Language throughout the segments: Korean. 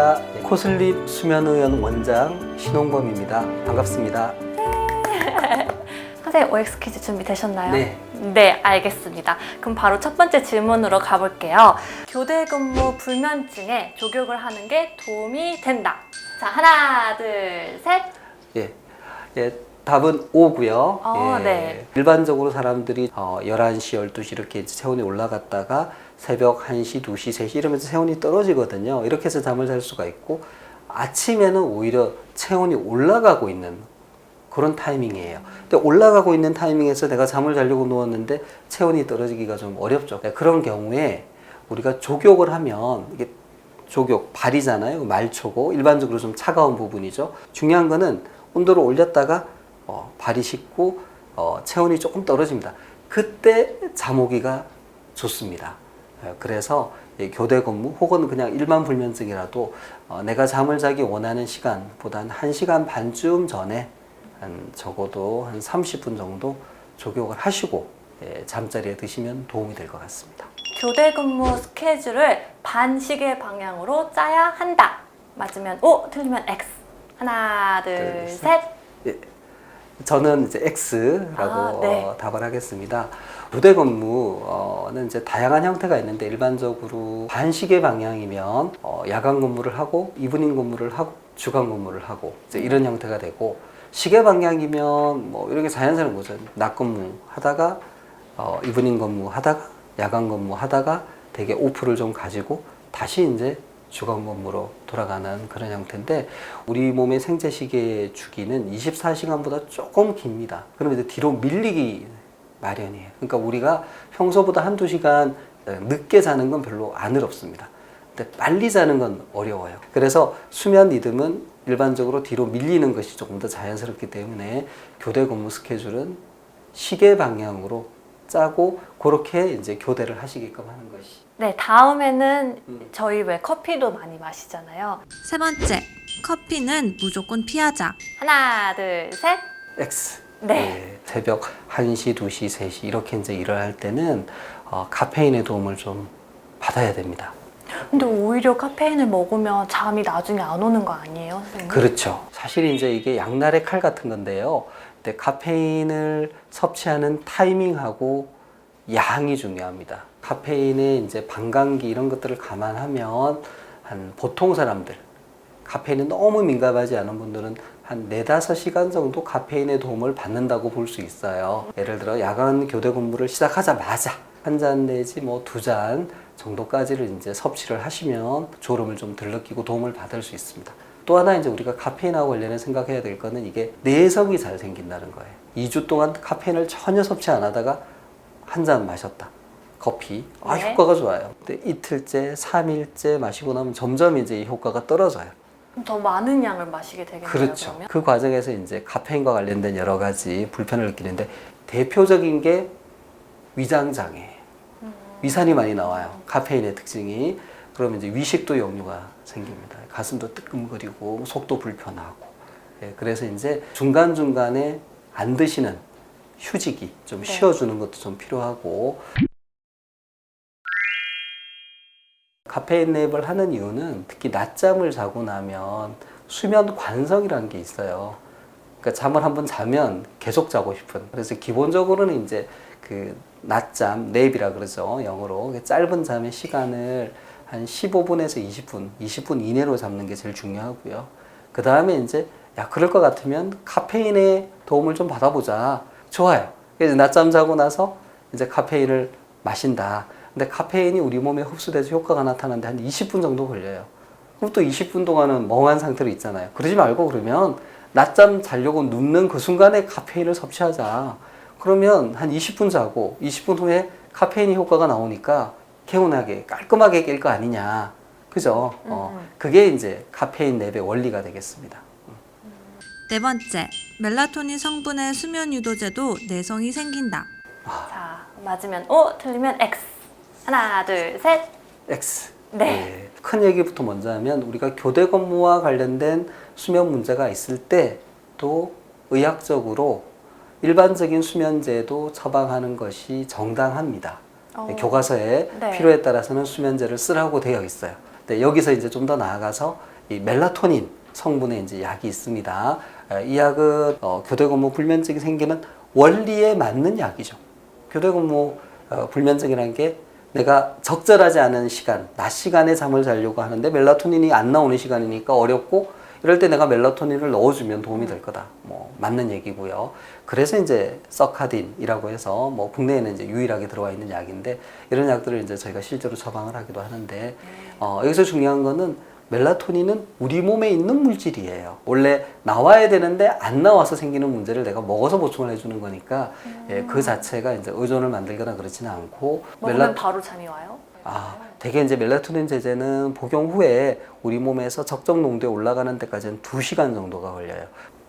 안녕하십니까. 코슬립 수면의원 원장 신홍범입니다. 반갑습니다. 선생님 OX 퀴즈 준비되셨나요? 네. 네, 알겠습니다. 그럼 바로 첫 번째 질문으로 가볼게요. 교대 근무 불면증에 족욕을 하는 게 도움이 된다. 자, 하나, 둘, 셋. 예. 예, 답은 O고요. 어, 예, 네. 일반적으로 사람들이 어, 11시, 12시 이렇게 체온이 올라갔다가 새벽 1시, 2시, 3시 이러면서 체온이 떨어지거든요. 이렇게 해서 잠을 잘 수가 있고 아침에는 오히려 체온이 올라가고 있는 그런 타이밍이에요. 근데 올라가고 있는 타이밍에서 내가 잠을 자려고 누웠는데 체온이 떨어지기가 좀 어렵죠. 네, 그런 경우에 우리가 족욕을 하면 이게 족욕 발이잖아요. 말초고 일반적으로 좀 차가운 부분이죠. 중요한 거는 온도를 올렸다가 어, 발이 식고 어, 체온이 조금 떨어집니다. 그때 잠오기가 좋습니다. 예, 그래서 이 교대 근무 혹은 그냥 일반 불면증이라도 어, 내가 잠을 자기 원하는 시간보다 한 1시간 반쯤 전에 한 적어도 한 30분 정도 족욕을 하시고 예, 잠자리에 드시면 도움이 될 것 같습니다. 교대 근무 스케줄을 반시계 방향으로 짜야 한다. 맞으면 O, 틀리면 X. 하나, 둘, 둘, 셋. 예, 저는 이제 X라고 아, 네. 어, 답을 하겠습니다. 부대 근무는 이제 다양한 형태가 있는데 일반적으로 반시계 방향이면 어, 야간 근무를 하고 이브닝 근무를 하고 주간 근무를 하고 이제 이런 형태가 되고 시계 방향이면 뭐 이렇게 자연스러운 거죠. 낮 근무 하다가 어, 이브닝 근무 하다가 야간 근무 하다가 되게 오프를 좀 가지고 다시 이제 주간 근무로 돌아가는 그런 형태인데 우리 몸의 생체 시계 주기는 24시간보다 조금 깁니다. 그럼 이제 뒤로 밀리기 마련이에요. 그러니까 우리가 평소보다 한두 시간 늦게 자는 건 별로 안 어렵습니다. 근데 빨리 자는 건 어려워요. 그래서 수면 리듬은 일반적으로 뒤로 밀리는 것이 조금 더 자연스럽기 때문에 교대 근무 스케줄은 시계 방향으로 짜고 그렇게 이제 교대를 하시게끔 하는 것이 네, 다음에는 음. 저희 왜 커피도 많이 마시잖아요. 세 번째, 커피는 무조건 피하자. 하나, 둘, 셋. X. 네. 새벽 1시, 2시, 3시 이렇게 이제 일을 할 때는 어, 카페인의 도움을 좀 받아야 됩니다. 근데 오히려 카페인을 먹으면 잠이 나중에 안 오는 거 아니에요, 선생님? 그렇죠. 사실 이제 이게 양날의 칼 같은 건데요. 근데 카페인을 섭취하는 타이밍하고 양이 중요합니다. 카페인의 이제 반감기 이런 것들을 감안하면 한 보통 사람들 카페인에 너무 민감하지 않은 분들은 한 네다섯 시간 정도 카페인의 도움을 받는다고 볼 수 있어요. 예를 들어 야간 교대 근무를 시작하자마자 한 잔 내지 뭐 두 잔 정도까지를 이제 섭취를 하시면 졸음을 좀덜 느끼고 도움을 받을 수 있습니다. 또 하나 이제 우리가 카페인하고 관련해 생각해야 될 거는 이게 내성이 잘 생긴다는 거예요. 2주 동안 카페인을 전혀 섭취 안 하다가 한 잔 마셨다. 커피. 아, 네. 효과가 좋아요. 근데 이틀째, 3일째 마시고 나면 점점 이제 이 효과가 떨어져요. 그럼 더 많은 양을 마시게 되겠네요, 그렇죠. 그러면? 그 과정에서 이제 카페인과 관련된 여러 가지 불편을 느끼는데 대표적인 게 위장 장애. 음. 위산이 많이 나와요. 카페인의 특징이. 그러면 이제 위식도 역류가 생깁니다. 가슴도 뜨끔거리고 속도 불편하고. 예, 그래서 이제 중간중간에 안 드시는 휴지기 좀 네. 쉬어주는 것도 좀 필요하고 카페인 랩을 하는 이유는 특히 낮잠을 자고 나면 수면 관성이라는 게 있어요. 그러니까 잠을 한번 자면 계속 자고 싶은. 그래서 기본적으로는 이제 그 낮잠, 랩이라 그러죠. 영어로. 짧은 잠의 시간을 한 15분에서 20분, 20분 이내로 잡는 게 제일 중요하고요. 그 다음에 이제 야, 그럴 것 같으면 카페인의 도움을 좀 받아보자. 좋아요. 그래서 낮잠 자고 나서 이제 카페인을 마신다. 근데 카페인이 우리 몸에 흡수돼서 효과가 나타나는데 한 20분 정도 걸려요. 그럼 또 20분 동안은 멍한 상태로 있잖아요. 그러지 말고 그러면 낮잠 자려고 눕는 그 순간에 카페인을 섭취하자. 그러면 한 20분 자고 20분 후에 카페인이 효과가 나오니까 개운하게 깔끔하게 깰 거 아니냐. 그죠? 어, 음. 그게 이제 카페인 랩의 원리가 되겠습니다. 네 번째, 멜라토닌 성분의 수면 유도제도 내성이 생긴다. 자, 맞으면 O, 틀리면 X. 하나, 둘, 셋. X. 네. 큰 얘기부터 먼저 하면 우리가 교대 근무와 관련된 수면 문제가 있을 때 또 의학적으로 일반적인 수면제도 처방하는 것이 정당합니다. 어. 교과서에 네. 필요에 따라서는 수면제를 쓰라고 되어 있어요. 네, 여기서 이제 좀 더 나아가서 이 멜라토닌 성분의 이제 약이 있습니다. 에, 이 약은 어, 교대 근무 불면증이 생기는 원리에 맞는 약이죠. 교대 근무 어, 불면증이라는 게 내가 적절하지 않은 시간, 낮 시간에 잠을 자려고 하는데 멜라토닌이 안 나오는 시간이니까 어렵고 이럴 때 내가 멜라토닌을 넣어주면 도움이 될 거다. 뭐 맞는 얘기고요. 그래서 이제 서카딘이라고 해서 뭐 국내에는 이제 유일하게 들어와 있는 약인데 이런 약들을 이제 저희가 실제로 처방을 하기도 하는데 어, 여기서 중요한 거는 멜라토닌은 우리 몸에 있는 물질이에요. 원래 나와야 되는데 안 나와서 생기는 문제를 내가 먹어서 보충을 해주는 거니까 예, 그 자체가 이제 의존을 만들거나 그렇지는 않고 먹으면 바로 잠이 와요? 아, 대개 이제 멜라토닌 제제는 복용 후에 우리 몸에서 적정 농도에 올라가는 데까지는 2시간 정도가 걸려요.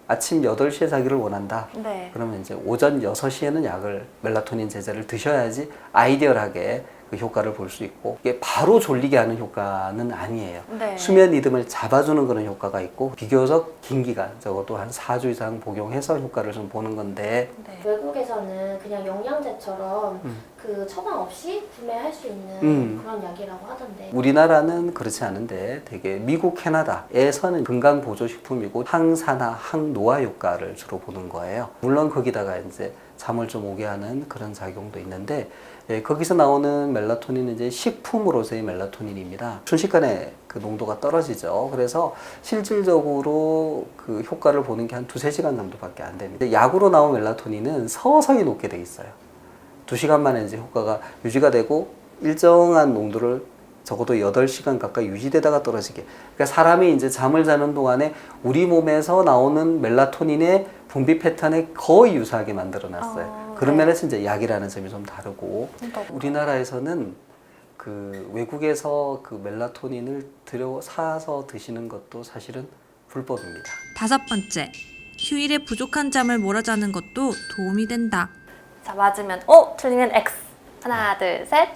아침 8시에 자기를 원한다. 네. 그러면 이제 오전 6시에는 약을 멜라토닌 제제를 드셔야지 아이디얼하게 그 효과를 볼 수 있고 이게 바로 졸리게 하는 효과는 아니에요. 네. 수면 리듬을 잡아주는 그런 효과가 있고 비교적 긴 기간 적어도 한 4주 이상 복용해서 효과를 좀 보는 건데 네. 외국에서는 그냥 영양제처럼 음. 그 처방 없이 구매할 수 있는 음. 그런 약이라고 하던데 우리나라는 그렇지 않은데 되게 미국, 캐나다에서는 건강 보조 식품이고 항산화, 항노화 효과를 주로 보는 거예요. 물론 거기다가 이제 잠을 좀 오게 하는 그런 작용도 있는데 예, 거기서 나오는 멜라토닌은 이제 식품으로서의 멜라토닌입니다. 순식간에 그 농도가 떨어지죠. 그래서 실질적으로 그 효과를 보는 게 한 두세 시간 정도밖에 안 됩니다. 약으로 나온 멜라토닌은 서서히 녹게 돼 있어요. 두 시간 만에 이제 효과가 유지가 되고 일정한 농도를 적어도 8시간 가까이 유지되다가 떨어지게. 그러니까 사람이 이제 잠을 자는 동안에 우리 몸에서 나오는 멜라토닌의 분비 패턴에 거의 유사하게 만들어 놨어요. 어, 그런 네. 면에서 이제 약이라는 점이 좀 다르고 그러니까 우리나라에서는 그 외국에서 그 멜라토닌을 들여 사서 드시는 것도 사실은 불법입니다. 다섯 번째, 휴일에 부족한 잠을 몰아자는 것도 도움이 된다. 자, 맞으면 O, 틀리면 X. 하나, 둘, 셋.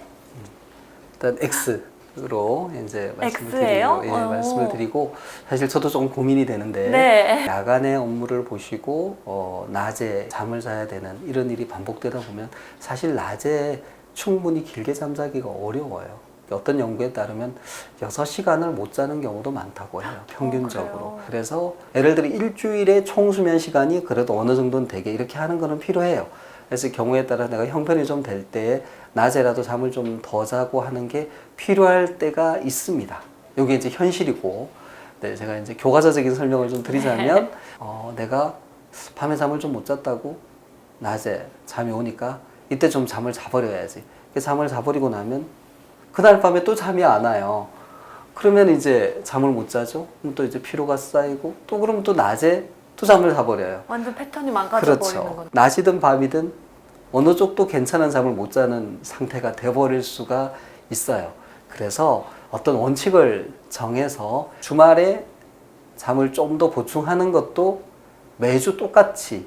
일단 X 로 이제 말씀을 X예요? 드리고, 예, 어. 말씀을 드리고 사실 저도 조금 고민이 되는데 네. 야간에 업무를 보시고 어, 낮에 잠을 자야 되는 이런 일이 반복되다 보면 사실 낮에 충분히 길게 잠자기가 어려워요. 어떤 연구에 따르면 6시간을 못 자는 경우도 많다고 해요. 평균적으로. 그래요? 그래서 예를 들어 일주일에 총 수면 시간이 그래도 어느 정도는 되게 이렇게 하는 거는 필요해요. 그래서 경우에 따라 내가 형편이 좀 될 때 낮에라도 잠을 좀 더 자고 하는 게 필요할 때가 있습니다. 이게 이제 현실이고, 네, 제가 이제 교과서적인 설명을 좀 드리자면, 어, 내가 밤에 잠을 좀 못 잤다고 낮에 잠이 오니까 이때 좀 잠을 자버려야지. 그 잠을 자버리고 나면 그날 밤에 또 잠이 안 와요. 그러면 이제 잠을 못 자죠. 그럼 또 이제 피로가 쌓이고 또 그러면 또 낮에 또 잠을 자버려요. 완전 패턴이 망가져 버리는 그렇죠. 거죠. 낮이든 밤이든 어느 쪽도 괜찮은 잠을 못 자는 상태가 돼버릴 수가 있어요. 그래서 어떤 원칙을 정해서 주말에 잠을 좀 더 보충하는 것도 매주 똑같이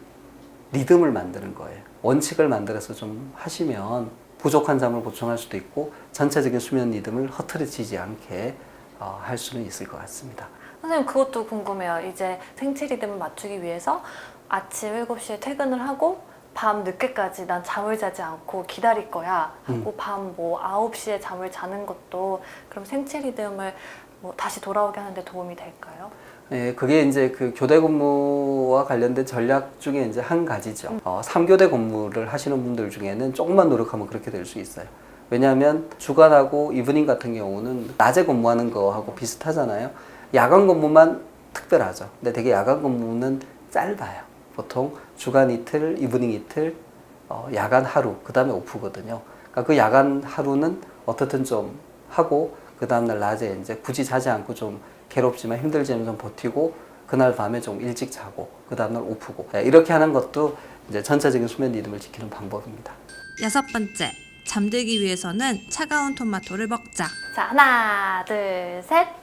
리듬을 만드는 거예요. 원칙을 만들어서 좀 하시면 부족한 잠을 보충할 수도 있고 전체적인 수면 리듬을 흐트러지지 않게 어, 할 수는 있을 것 같습니다. 선생님 그것도 궁금해요. 이제 생체 리듬을 맞추기 위해서 아침 7시에 퇴근을 하고 밤 늦게까지 난 잠을 자지 않고 기다릴 거야 하고 밤뭐 9시에 잠을 자는 것도 그럼 생체 리듬을 뭐 다시 돌아오게 하는데 도움이 될까요? 네, 그게 이제 그 교대 근무와 관련된 전략 중에 이제 한 가지죠. 어, 3교대 근무를 하시는 분들 중에는 조금만 노력하면 그렇게 될 수 있어요. 왜냐하면 주간하고 이브닝 같은 경우는 낮에 근무하는 거하고 비슷하잖아요. 야간 근무만 특별하죠. 근데 되게 야간 근무는 짧아요. 보통 주간 이틀, 이브닝 이틀, 어, 야간 하루, 그 다음에 오프거든요. 그러니까 그 야간 하루는 어떻든 좀 하고 그 다음날 낮에 이제 굳이 자지 않고 좀 괴롭지만 힘들지만 좀 버티고 그날 밤에 좀 일찍 자고 그 다음날 오프고 네, 이렇게 하는 것도 이제 전체적인 수면 리듬을 지키는 방법입니다. 여섯 번째, 잠들기 위해서는 차가운 토마토를 먹자. 자 하나 둘 셋.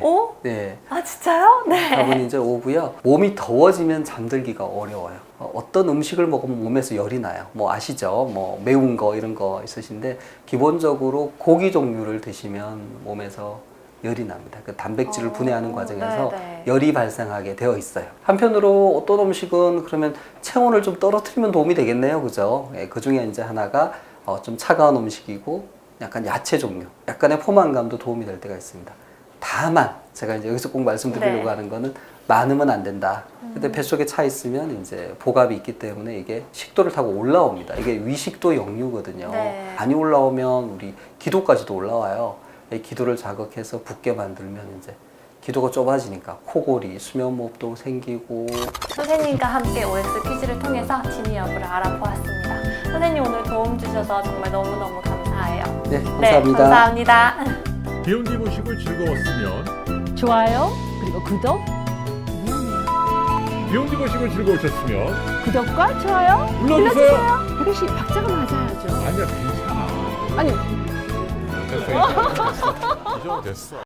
오? 네. 아 진짜요? 네. 답은 이제 오고요. 몸이 더워지면 잠들기가 어려워요. 어, 떤 음식을 먹으면 몸에서 열이 나요. 뭐 아시죠? 뭐 매운 거 이런 거 있으신데 기본적으로 고기 종류를 드시면 몸에서 열이 납니다. 그 단백질을 어, 분해하는 과정에서 네네. 열이 발생하게 되어 있어요. 한편으로 어떤 음식은 그러면 체온을 좀 떨어뜨리면 도움이 되겠네요. 그죠? 예, 그 중에 이제 하나가 어, 좀 차가운 음식이고 약간 야채 종류, 약간의 포만감도 도움이 될 때가 있습니다. 다만 제가 이제 여기서 꼭 말씀드리려고 네. 하는 거는 많으면 안 된다. 근데 뱃속에 차 있으면 이제 복압이 있기 때문에 이게 식도를 타고 올라옵니다. 이게 위식도 역류거든요. 네. 많이 올라오면 우리 기도까지도 올라와요. 이 기도를 자극해서 붓게 만들면 이제 기도가 좁아지니까 코골이, 수면무호흡도 생기고 선생님과 함께 OX 퀴즈를 통해서 여부를 알아보았습니다. 선생님 오늘 도움 주셔서 정말 너무너무 감사해요. 네, 네, 감사합니다. 감사합니다. 비욘디 보시고 즐거웠으면 좋아요 그리고 구독 비욘디 보시고 즐거우셨으면 구독과 좋아요 눌러주세요. 그것이 박자가 맞아야죠 아니야 괜찮아. 아니 됐어. 이 정도 됐어.